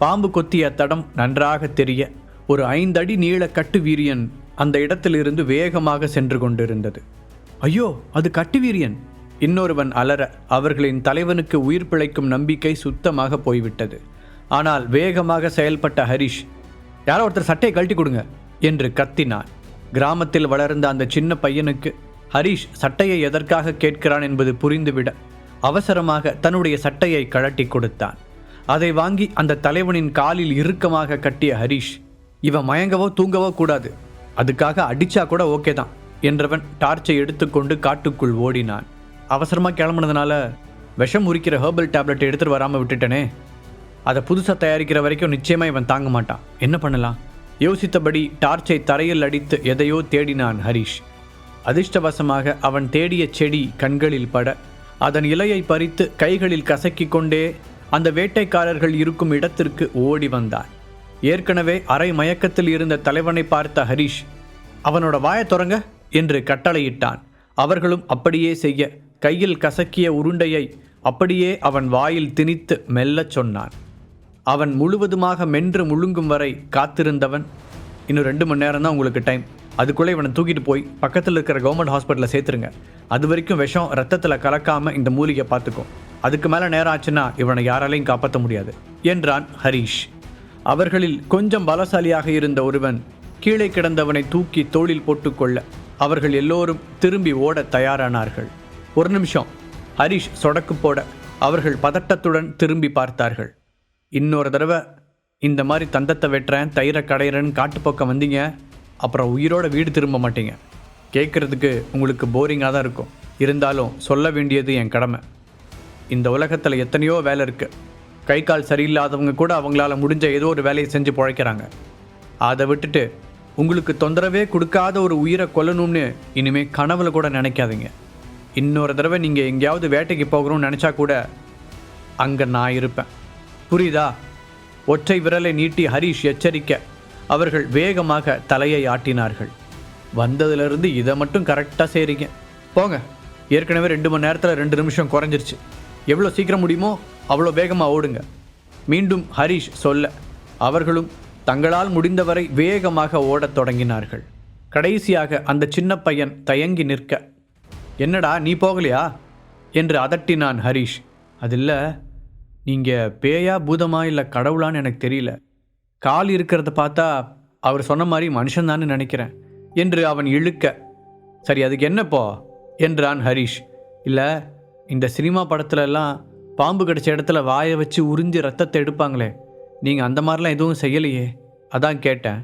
பாம்பு கொத்திய தடம் நன்றாக தெரிய ஒரு ஐந்தடி நீள கட்டு வீரியன் அந்த இடத்திலிருந்து வேகமாக சென்று கொண்டிருந்தது. ஐயோ அது கட்டு வீரியன். இன்னொருவன் அலற அவர்களின் தலைவனுக்கு உயிர் பிழைக்கும் நம்பிக்கை சுத்தமாக போய்விட்டது. ஆனால் வேகமாக செயல்பட்ட ஹரிஷ் யாரோ ஒருத்தர் சட்டையை கழட்டி கொடுங்க என்று கத்தினான். கிராமத்தில் வளர்ந்த அந்த சின்ன பையனுக்கு ஹரிஷ் சட்டையை எதற்காக கேட்கிறான் என்பது புரிந்துவிட அவசரமாக தன்னுடைய சட்டையை கழட்டி கொடுத்தான். அதை வாங்கி அந்த தலைவனின் காலில் இறுக்கமாக கட்டிய ஹரிஷ் இவன் மயங்கவோ தூங்கவோ கூடாது. அதுக்காக அடிச்சா கூட ஓகே தான் என்றவன் டார்ச்சை எடுத்துக்கொண்டு காட்டுக்குள் ஓடினான். அவசரமாக கிளம்புனதுனால விஷம் உரிக்கிற ஹெர்பல் டேப்லெட் எடுத்துட்டு வராமல் விட்டுட்டனே. அதை புதுசாக தயாரிக்கிற வரைக்கும் நிச்சயமாக இவன் தாங்க மாட்டான். என்ன பண்ணலாம்? யோசித்தபடி டார்ச்சை தரையில் அடித்து எதையோ தேடினான் ஹரிஷ். அதிர்ஷ்டவசமாக அவன் தேடிய செடி கண்களில் பட அதன் இலையை பறித்து கைகளில் கசக்கிக் கொண்டே அந்த வேட்டைக்காரர்கள் இருக்கும் இடத்திற்கு ஓடி வந்தான் ஏற்கனவே அரை மயக்கத்தில் இருந்த தலைவனை பார்த்த ஹரிஷ் அவனோட வாயை தொடங்க என்று கட்டளையிட்டான். அவர்களும் அப்படியே செய்ய கையில் கசக்கிய உருண்டையை அப்படியே அவன் வாயில் திணித்து மெல்லச் சொன்னான். அவன் முழுவதுமாக மென்று முழுங்கும் வரை காத்திருந்தவன். இன்னும் ரெண்டு மணி நேரம் தான் உங்களுக்கு டைம். அதுக்குள்ளே இவனை தூக்கிட்டு போய் பக்கத்தில் இருக்கிற கவர்மெண்ட் ஹாஸ்பிட்டலில் சேர்த்துருங்க. அது வரைக்கும் விஷம் ரத்தத்தில் கலக்காமல் இந்த மூலிகை பார்த்துக்கும் அதுக்கு மேலே நேரம் ஆச்சுன்னா இவனை யாராலையும் காப்பாற்ற முடியாது என்றான் ஹரீஷ். அவர்களில் கொஞ்சம் பலசாலியாக இருந்த ஒருவன் கீழே கிடந்தவனை தூக்கி தோளில் போட்டுக்கொள்ள அவர்கள் எல்லோரும் திரும்பி ஓட தயாரானார்கள். ஒரு நிமிஷம். ஹரிஷ் சொடக்கு போட அவர்கள் பதட்டத்துடன் திரும்பி பார்த்தார்கள். இன்னொரு தடவை இந்த மாதிரி தந்தத்தை வெட்டுறேன் தயிரை கடையிறேன்னு காட்டுப்பக்கம் வந்தீங்க அப்புறம் உயிரோட வீடு திரும்ப மாட்டீங்க. கேட்குறதுக்கு உங்களுக்கு போரிங்காக தான் இருக்கும். இருந்தாலும் சொல்ல வேண்டியது என் கடமை. இந்த உலகத்தில் எத்தனையோ வேலை இருக்குது கை கால் சரியில்லாதவங்க கூட அவங்களால முடிஞ்ச ஏதோ ஒரு வேலையை செஞ்சு பிழைக்கிறாங்க. அதை விட்டுட்டு உங்களுக்கு தொந்தரவே கொடுக்காத ஒரு உயிரை கொல்லணும்னு இனிமேல் கனவுல கூட நினைக்காதீங்க. இன்னொரு தடவை நீங்கள் எங்கேயாவது வேட்டைக்கு போகணும்னு நினச்சா கூட அங்கே நான் இருப்பேன். புரியுதா? ஒற்றை விரலை நீட்டி ஹரிஷ் எச்சரிக்க. அவர்கள் வேகமாக தலையை ஆட்டினார்கள். வந்ததுலேருந்து இதை மட்டும் கரெக்டாக செய்கிறீங்க போங்க. ஏற்கனவே ரெண்டு மணி நேரத்தில் ரெண்டு நிமிஷம் குறைஞ்சிருச்சு. எவ்வளோ சீக்கிரம் முடியுமோ அவ்வளோ வேகமாக ஓடுங்க. மீண்டும் ஹரிஷ் சொல்ல அவர்களும் தங்களால் முடிந்தவரை வேகமாக ஓடத் தொடங்கினார்கள். கடைசியாக அந்த சின்ன பையன் தயங்கி நிற்க என்னடா நீ போகலையா? என்று அதட்டினான் ஹரிஷ். அதில்ல நீங்கள் பேயா பூதமா இல்லை கடவுளான்னு எனக்கு தெரியல. கால் இருக்கிறத பார்த்தா அவர் சொன்ன மாதிரி மனுஷன்தான்னு நினைக்கிறேன் என்று அவன் இழுக்க சரி அதுக்கு என்னப்போ என்றான் ஹரிஷ். இல்லை இந்த சினிமா படத்துலலாம் பாம்பு கிடச்ச இடத்துல வாயை வச்சு உறிஞ்சி ரத்தத்தை எடுப்பாங்களே. நீங்கள் அந்த மாதிரிலாம் எதுவும் செய்யலையே. அதான் கேட்டேன்.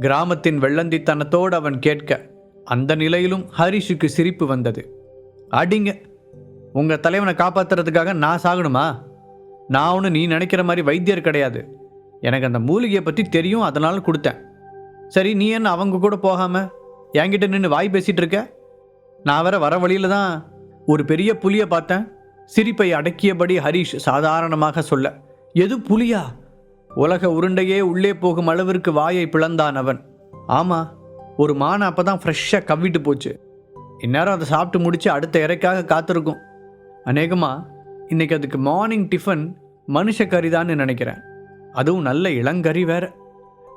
கிராமத்தின் வெள்ளந்தித்தனத்தோடு அவன் கேட்க அந்த நிலையிலும் ஹரிஷுக்கு சிரிப்பு வந்தது. அடிங்க உங்கள் தலைவனை காப்பாற்றுறதுக்காக நான் சாகணுமா? நான் ஒன்று நீ நினைக்கிற மாதிரி வைத்தியர் கிடையாது. எனக்கு அந்த மூலிகையை பற்றி தெரியும் அதனால் கொடுத்தேன். சரி நீ என்ன அவங்க கூட போகாமல் என்கிட்ட நின்று வாய் பேசிகிட்டு இருக்க? நான் வேற வர வழியில தான் ஒரு பெரிய புலியை பார்த்தேன். சிரிப்பை அடக்கியபடி ஹரிஷ் சாதாரணமாக சொல்ல எது புலியா? உலக உருண்டையே உள்ளே போகும் அளவிற்கு வாயை பிளந்தான் அவன். ஆமாம் ஒரு மானை அப்போ தான் ஃப்ரெஷ்ஷாக கவ்விட்டு போச்சு. இந்நேரம் அதை சாப்பிட்டு முடித்து அடுத்த இறைக்காக காத்திருக்கும். அநேகமாக இன்றைக்கி அதுக்கு மார்னிங் டிஃபன் மனுஷ கறிதான்னு நினைக்கிறேன். அதுவும் நல்ல இளங்கறி வேற.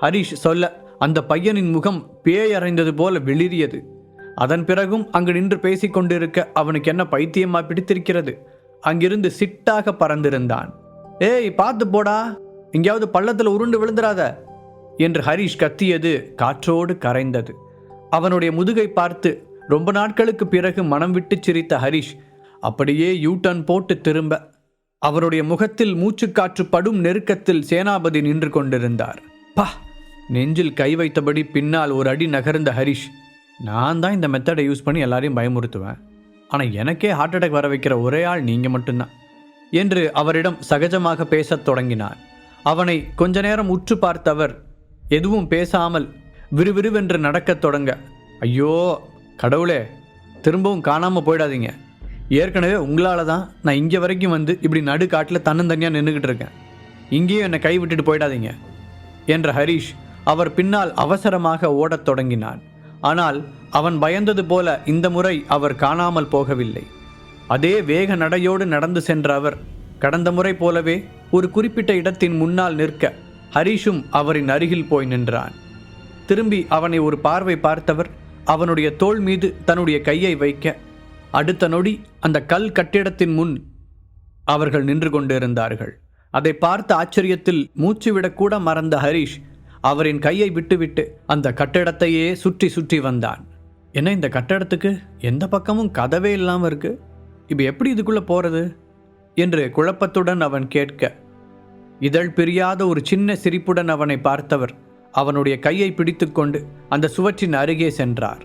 ஹரிஷ் சொல்ல அந்த பையனின் முகம் பேயறைந்தது போல வெளிரியது அதன் பிறகும் அங்கு நின்று பேசிக் கொண்டிருக்க அவனுக்கு என்ன பைத்தியமா பிடித்திருக்கிறது? அங்கிருந்து சிட்டாக பறந்திருந்தான். ஏய் பார்த்து போடா. எங்கேயாவது பள்ளத்தில் உருண்டு விழுந்துராத என்று ஹரிஷ் கத்தியது காற்றோடு கரைந்தது. அவனுடைய முதுகை பார்த்து ரொம்ப நாட்களுக்கு பிறகு மனம் விட்டு சிரித்த ஹரிஷ் அப்படியே யூ டர்ன் போட்டு திரும்ப அவருடைய முகத்தில் மூச்சுக்காற்று படும் நெருக்கத்தில் சேனாபதி நின்று கொண்டிருந்தார். பா! நெஞ்சில் கை வைத்தபடி பின்னால் ஒரு அடி நகர்ந்த ஹரிஷ் நான் தான் இந்த மெத்தடை யூஸ் பண்ணி எல்லாரையும் பயமுறுத்துவேன். ஆனால் எனக்கே ஹார்ட் அட்டாக் வர வைக்கிற ஒரே ஆள் நீங்கள் மட்டும்தான். என்று அவரிடம் சகஜமாக பேசத் தொடங்கினார். அவனை கொஞ்ச நேரம் உற்று பார்த்தவர் எதுவும் பேசாமல் விறுவிறுவென்று நடக்கத் தொடங்க ஐயோ கடவுளே திரும்பவும் காணாமல் போயிடாதீங்க. ஏற்கனவே உங்களால் தான் நான் இங்கே வரைக்கும் வந்து இப்படி நடுக்காட்டில் தன்னந்தனியாக நின்றுக்கிட்டு இருக்கேன். இங்கேயும் என்னை கை விட்டுட்டு போயிடாதீங்க. என்ற ஹரிஷ் அவர் பின்னால் அவசரமாக ஓடத் தொடங்கினான் ஆனால் அவன் பயந்தது போல இந்த முறை அவர் காணாமல் போகவில்லை. அதே வேக நடையோடு நடந்து சென்ற அவர் கடந்த முறை போலவே ஒரு குறிப்பிட்ட இடத்தின் முன்னால் நிற்க ஹரிஷும் அவரின் அருகில் போய் நின்றான். திரும்பி அவனை ஒரு பார்வை பார்த்தவர் அவனுடைய தோள் மீது தன்னுடைய கையை வைக்க அடுத்த நொடி அந்த கல் கட்டிடத்தின் முன் அவர்கள் நின்று கொண்டிருந்தார்கள். அதை பார்த்த ஆச்சரியத்தில் மூச்சுவிடக்கூட மறந்த ஹரிஷ் அவரின் கையை விட்டுவிட்டு அந்த கட்டிடத்தையே சுற்றி சுற்றி வந்தான். என்ன இந்த கட்டடத்துக்கு? எந்த பக்கமும் கதவே இல்லாமல் இருக்கு. இப்போ எப்படி இதுக்குள்ளே போகிறது என்று குழப்பத்துடன் அவன் கேட்க இதழ் பிரியாத ஒரு சின்ன சிரிப்புடன் அவனை பார்த்தவர் அவனுடைய கையை பிடித்துக்கொண்டு அந்த சுவற்றின் அருகே சென்றார்.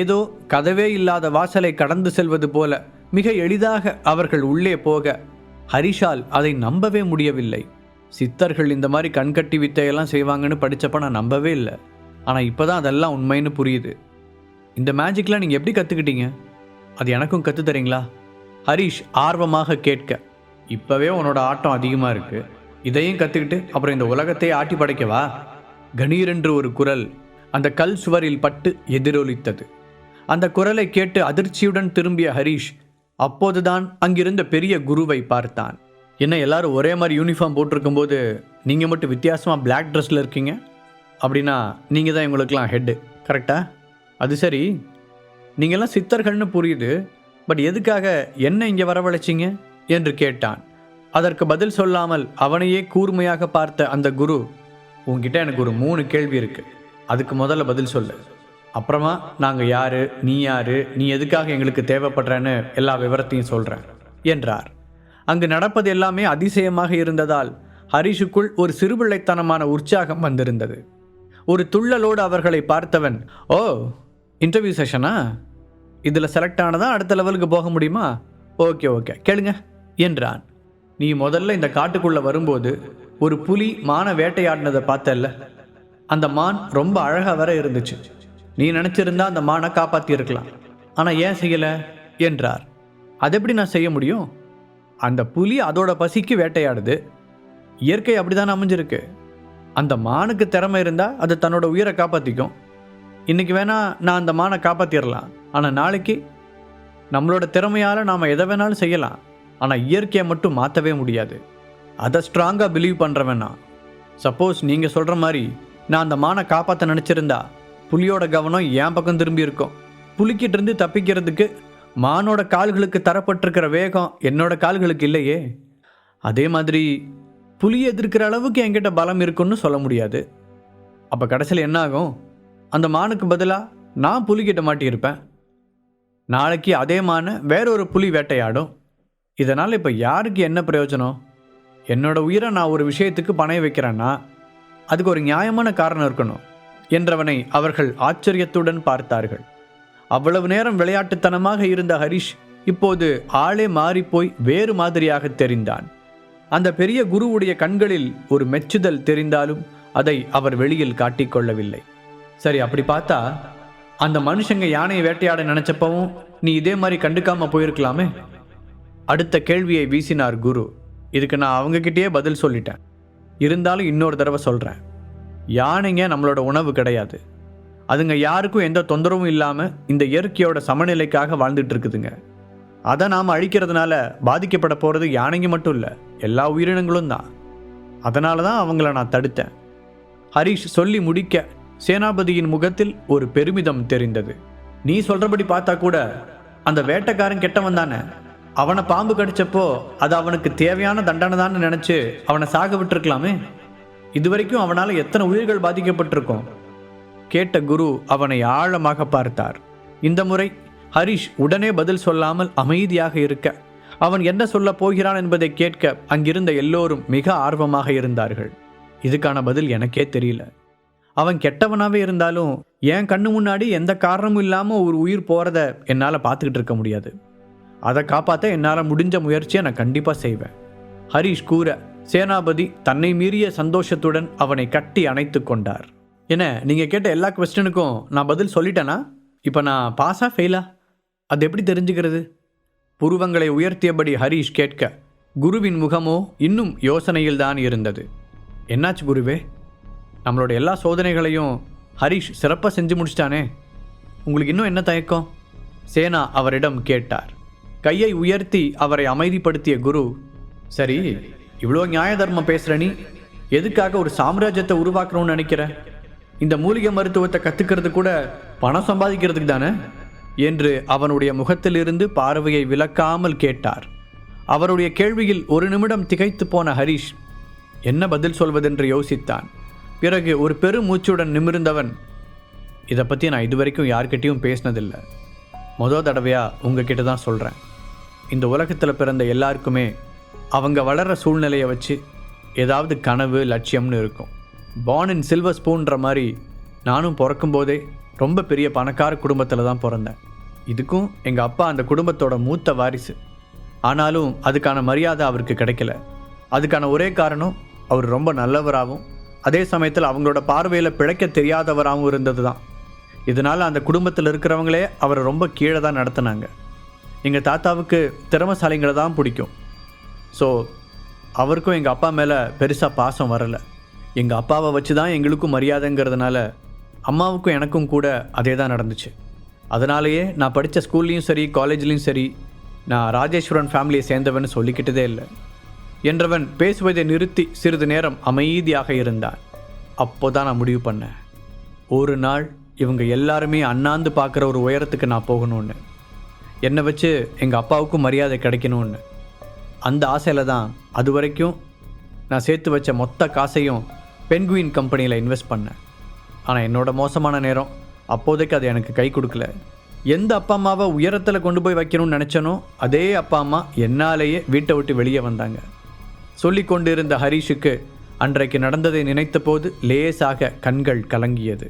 ஏதோ கதவே இல்லாத வாசலை கடந்து செல்வது போல மிக எளிதாக அவர்கள் உள்ளே போக ஹரிஷால் அதை நம்பவே முடியவில்லை. சித்தர்கள் இந்த மாதிரி கண்கட்டி வித்தையெல்லாம் செய்வாங்கன்னு படித்தப்ப நான் நம்பவே இல்லை. ஆனால் இப்போ தான் அதெல்லாம் உண்மைன்னு புரியுது. இந்த மேஜிக்லாம் நீங்கள் எப்படி கற்றுக்கிட்டீங்க அது எனக்கும் கற்றுத் தரீங்களா? ஹரிஷ் ஆர்வமாக கேட்க. இப்போவே உன்னோட ஆட்டம் அதிகமாக இருக்குது இதையும் கற்றுக்கிட்டு அப்புறம் இந்த உலகத்தையே ஆட்டி படைக்கவா? கணீரென்று ஒரு குரல் அந்த கல் சுவரில் பட்டு எதிரொலித்தது. அந்த குரலை கேட்டு அதிர்ச்சியுடன் திரும்பிய ஹரிஷ் அப்போதுதான் அங்கிருந்த பெரிய குருவை பார்த்தான். என்ன எல்லோரும் ஒரே மாதிரி யூனிஃபார்ம் போட்டிருக்கும்போது நீங்கள் மட்டும் வித்தியாசமாக பிளாக் ட்ரெஸ்ஸில் இருக்கீங்க? அப்படின்னா நீங்கள் தான் எங்களுக்கெலாம் ஹெட்டு கரெக்டா அது சரி. நீங்கள்லாம் சித்தர்கள்னு புரியுது. பட் எதுக்காக என்ன இங்கே வரவழைச்சிங்க? என்று கேட்டான். அதற்கு பதில் சொல்லாமல் அவனையே கூர்மையாக பார்த்த அந்த குரு உங்ககிட்ட எனக்கு ஒரு மூணு கேள்வி இருக்குது அதுக்கு முதல்ல பதில் சொல்லு. அப்புறமா நாங்கள் யாரு நீ யாரு நீ எதுக்காக எங்களுக்கு தேவைப்படுறேன்னு எல்லா விவரத்தையும் சொல்கிறேன் என்றார். அங்கு நடப்பது எல்லாமே அதிசயமாக இருந்ததால் ஹரிஷுக்குள் ஒரு சிறுபிள்ளைத்தனமான உற்சாகம் வந்திருந்தது. ஒரு துள்ளலோடு அவர்களை பார்த்தவன் ஓ இன்டர்வியூ செஷனா இதில் செலக்ட் ஆனதான் அடுத்த லெவலுக்கு போக முடியுமா? ஓகே ஓகே கேளுங்க என்றான். நீ முதல்ல இந்த காட்டுக்குள்ளே வரும்போது ஒரு புலி மானை வேட்டையாடினதை பார்த்தல்ல? அந்த மான் ரொம்ப அழகாக வர இருந்துச்சு. நீ நினச்சிருந்தா அந்த மானை காப்பாற்றியிருக்கலாம் ஆனால் ஏன் செய்யலை? என்றார். அது எப்படி நான் செய்ய முடியும்? அந்த புலி அதோட பசிக்கு வேட்டையாடுது. இயற்கை அப்படிதான் அமைஞ்சிருக்கு. அந்த மானுக்கு திறமை இருந்தால் அது தன்னோட உயிரை காப்பாற்றிக்கும் இன்றைக்கி வேணால் நான் அந்த மானை காப்பாற்றிடலாம் ஆனால் நாளைக்கு நம்மளோட திறமையால் நாம் எதை வேணாலும் செய்யலாம். ஆனால் இயற்கையை மட்டும் மாற்றவே முடியாது. அதை ஸ்ட்ராங்காக பிலீவ் பண்ணுறவேண்ணா சப்போஸ் நீங்கள் சொல்கிற மாதிரி நான் அந்த மானை காப்பாற்ற நினச்சிருந்தா புலியோட கவனம் என் பக்கம் திரும்பி இருக்கும். புலிக்கிட்டேருந்து தப்பிக்கிறதுக்கு மானோட கால்களுக்கு தரப்பட்டிருக்கிற வேகம் என்னோட கால்களுக்கு இல்லையே? அதே மாதிரி புலி எதிர்க்கிற அளவுக்கு என்கிட்ட பலம் இருக்குன்னு சொல்ல முடியாது. அப்போ கடைசியில் என்னாகும்? அந்த மானுக்கு பதிலாக நான் புலிகிட்ட மாட்டியிருப்பேன். நாளைக்கு அதே மானை வேறொரு புலி வேட்டையாடும். இதனால் இப்போ யாருக்கு என்ன பிரயோஜனம்? என்னோட உயிரை நான் ஒரு விஷயத்துக்கு பணைய வைக்கிறேன்னா அதுக்கு ஒரு நியாயமான காரணம் இருக்கணும் என்றவனை அவர்கள் ஆச்சரியத்துடன் பார்த்தார்கள். அவ்வளவு நேரம் விளையாட்டுத்தனமாக இருந்த ஹரிஷ் இப்போது ஆளே மாறிப்போய் வேறு மாதிரியாக தெரிந்தான். அந்த பெரிய குருவுடைய கண்களில் ஒரு மெச்சுதல் தெரிந்தாலும் அதை அவர் வெளியில் காட்டிக்கொள்ளவில்லை. சரி அப்படி பார்த்தா அந்த மனுஷங்க யானையை வேட்டையாட நினைச்சப்பவும் நீ இதே மாதிரி கண்டுக்காம போயிருக்கலாமே? அடுத்த கேள்வியை வீசினார் குரு. இதுக்கு நான் அவங்கக்கிட்டேயே பதில் சொல்லிட்டேன். இருந்தாலும் இன்னொரு தடவை சொல்கிறேன் யானைங்க நம்மளோட உணவு கிடையாது. அதுங்க யாருக்கும் எந்த தொந்தரவும் இல்லாமல் இந்த இயற்கையோட சமநிலைக்காக வாழ்ந்துட்டு இருக்குதுங்க அதை நாம் அழிக்கிறதுனால பாதிக்கப்பட போகிறது யானைங்க மட்டும் இல்லை எல்லா உயிரினங்களும் தான். அதனால தான் அவங்கள நான் தடுத்தேன். ஹரிஷ் சொல்லி முடிக்க சேனாபதியின் முகத்தில் ஒரு பெருமிதம் தெரிந்தது. நீ சொல்கிறபடி பார்த்தா கூட அந்த வேட்டைக்காரன் கெட்டவன் தானே. அவனை பாம்பு கடிச்சப்போ அது அவனுக்கு தேவையான தண்டனை தான் நினச்சி அவனை சாக விட்டுருக்கலாமே இதுவரைக்கும் அவனால் எத்தனை உயிர்கள் பாதிக்கப்பட்டிருக்கும்? கேட்ட குரு அவனை ஆழமாக பார்த்தார். இந்த முறை ஹரிஷ் உடனே பதில் சொல்லாமல் அமைதியாக இருக்க அவன் என்ன சொல்லப் போகிறான் என்பதை கேட்க அங்கிருந்த எல்லோரும் மிக ஆர்வமாக இருந்தார்கள். இதுக்கான பதில் எனக்கே தெரியல. அவன் கெட்டவனாகவே இருந்தாலும் என் கண்ணு முன்னாடி எந்த காரணமும் இல்லாமல் ஒரு உயிர் போகிறத என்னால் பார்த்துக்கிட்டு இருக்க முடியாது. அதை காப்பாற்ற என்னால் முடிஞ்ச முயற்சியை நான் கண்டிப்பாக செய்வேன். ஹரிஷ் கூற சேனாபதி தன்னை மீறிய சந்தோஷத்துடன் அவனை கட்டி அணைத்து கொண்டார். என்ன நீங்கள் கேட்ட எல்லா கொஸ்டினுக்கும் நான் பதில் சொல்லிட்டேனா? இப்போ நான் பாஸா ஃபெயிலா அது எப்படி தெரிஞ்சுக்கிறது? புருவங்களை உயர்த்தியபடி ஹரிஷ் கேட்க குருவின் முகமோ இன்னும் யோசனையில்தான் இருந்தது. என்னாச்சு குருவே? நம்மளோட எல்லா சோதனைகளையும் ஹரிஷ் சிறப்பாக செஞ்சு முடிச்சிட்டானே. உங்களுக்கு இன்னும் என்ன தயக்கம்? சேனா அவரிடம் கேட்டார். கையை உயர்த்தி அவரை அமைதிப்படுத்திய குரு சரி இவ்வளோ நியாய தர்மம் பேசுற நீ எதுக்காக ஒரு சாம்ராஜ்யத்தை உருவாக்கணும்னு நினைக்கிற? இந்த மூலிகை மருத்துவத்தை கத்துக்கிறது கூட பணம் சம்பாதிக்கிறதுக்கு தானே? என்று அவனுடைய முகத்திலிருந்து பார்வையை விலக்காமல் கேட்டார். அவருடைய கேள்வியில் ஒரு நிமிடம் திகைத்து போன ஹரிஷ் என்ன பதில் சொல்வதென்று யோசித்தான். பிறகு ஒரு பெருமூச்சுடன் நிமிர்ந்தவன் இதை பற்றி நான் இதுவரைக்கும் யார்கிட்டையும் பேசினதில்லை. மொதல் தடவையாக உங்ககிட்ட தான் சொல்கிறேன் இந்த உலகத்தில் பிறந்த எல்லாருக்குமே அவங்க வளர்கிற சூழ்நிலையை வச்சு ஏதாவது கனவு லட்சியம்னு இருக்கும். Born அண்ட் சில்வர் ஸ்பூன்ற மாதிரி நானும் பிறக்கும்போதே ரொம்ப பெரிய பணக்கார குடும்பத்தில் தான் பிறந்தேன். இதுக்கும் எங்கள் அப்பா அந்த குடும்பத்தோட மூத்த வாரிசு. ஆனாலும் அதுக்கான மரியாதை அவருக்கு கிடைக்கல. அதுக்கான ஒரே காரணம் அவர் ரொம்ப நல்லவராகவும் அதே சமயத்தில் அவங்களோட பார்வையில் பிழைக்க தெரியாதவராகவும் இருந்தது தான். இதனால் அந்த குடும்பத்தில் இருக்கிறவங்களே அவரை ரொம்ப கீழே தான் நடத்தினாங்க. எங்கள் தாத்தாவுக்கு திறமசாலிங்களை தான் பிடிக்கும். ஸோ அவருக்கும் எங்கள் அப்பா மேலே பெருசாக பாசம் வரலை. எங்கள் அப்பாவை வச்சு தான் எங்களுக்கும் மரியாதைங்கிறதுனால அம்மாவுக்கும் எனக்கும் கூட அதே தான் நடந்துச்சு. அதனாலேயே நான் படித்த ஸ்கூல்லையும் சரி காலேஜ்லேயும் சரி நான் ராஜேஸ்வரன் ஃபேமிலியை சேர்ந்தவன் சொல்லிக்கிட்டதே இல்லை. என்றவன் பேசுவதை நிறுத்தி சிறிது நேரம் அமைதியாக இருந்தான். அப்போ தான் நான் முடிவு பண்ணேன். ஒரு நாள் இவங்க எல்லாருமே அண்ணாந்து பார்க்குற ஒரு உயரத்துக்கு நான் போகணும்னு. என்னை வச்சு எங்கள் அப்பாவுக்கும் மரியாதை கிடைக்கணும்னு. அந்த ஆசையில் தான் அது வரைக்கும் நான் சேர்த்து வச்ச மொத்த காசையும் பென்குயின் கம்பெனியில் இன்வெஸ்ட் பண்ணேன். ஆனால் என்னோட மோசமான நேரம் அப்போதைக்கு அது எனக்கு கை கொடுக்கல. எந்த அப்பா அம்மாவை உயரத்தில் கொண்டு போய் வைக்கணும்னு நினச்சனோ அதே அப்பா அம்மா என்னாலேயே வீட்டை விட்டு வெளியே வந்தாங்க. சொல்லி கொண்டிருந்த ஹரிஷுக்கு அன்றைக்கு நடந்ததை நினைத்த போது லேசாக கண்கள் கலங்கியது.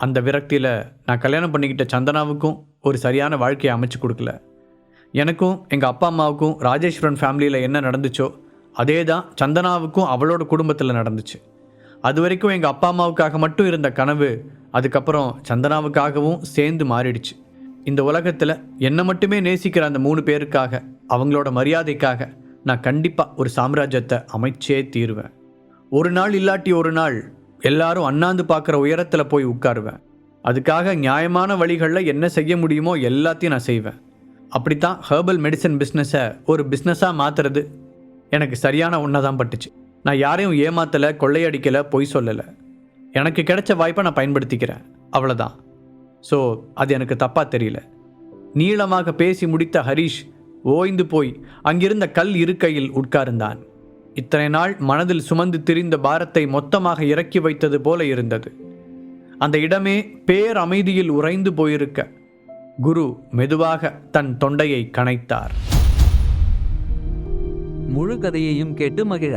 அந்த விரக்தியில் நான் கல்யாணம் பண்ணிக்கிட்ட சந்தனாவுக்கும் ஒரு சரியான வாழ்க்கையை அமைச்சு கொடுக்கல. எனக்கும் எங்கள் அப்பா அம்மாவுக்கும் ராஜேஸ்வரன் ஃபேமிலியில் என்ன நடந்துச்சோ அதே தான் சந்தனாவுக்கும் அவளோட குடும்பத்தில் நடந்துச்சு. அது வரைக்கும் எங்கள் அப்பா அம்மாவுக்காக மட்டும் இருந்த கனவு அதுக்கப்புறம் சந்தனாவுக்காகவும் சேர்ந்து மாறிடுச்சு. இந்த உலகத்தில் என்னை மட்டுமே நேசிக்கிற அந்த மூணு பேருக்காக அவங்களோட மரியாதைக்காக நான் கண்டிப்பாக ஒரு சாம்ராஜ்யத்தை அமைச்சே தீருவேன். ஒரு நாள் இல்லாட்டி ஒரு நாள் எல்லாரும் அண்ணாந்து பார்க்குற உயரத்தில் போய் உட்காருவேன். அதுக்காக நியாயமான வழிகளில் என்ன செய்ய முடியுமோ எல்லாத்தையும் நான் செய்வேன். அப்படித்தான் ஹெர்பல் மெடிசன் பிஸ்னஸை ஒரு பிஸ்னஸாக மாற்றுறது எனக்கு சரியான ஒன்றை தான் பட்டுச்சு. நான் யாரையும் ஏமாத்தலை கொள்ளையடிக்கலை பொய் சொல்லலை. எனக்கு கிடைச்ச வாய்ப்பை நான் பயன்படுத்திக்கிறேன். அவ்வளோதான் ஸோ அது எனக்கு தப்பாக தெரியல. நீளமாக பேசி முடித்த ஹரிஷ் ஓய்ந்து போய் அங்கிருந்த கல் இருக்கையில் உட்கார்ந்தான். இத்தனை நாள் மனதில் சுமந்து திரிந்த பாரத்தை மொத்தமாக இறக்கி வைத்தது போல இருந்தது. அந்த இடமே பேர் அமைதியில் உறைந்து போயிருக்க. குரு மெதுவாக தன் தொண்டையை கனைத்தார். முழு கதையையும் கேட்டு மகிழ.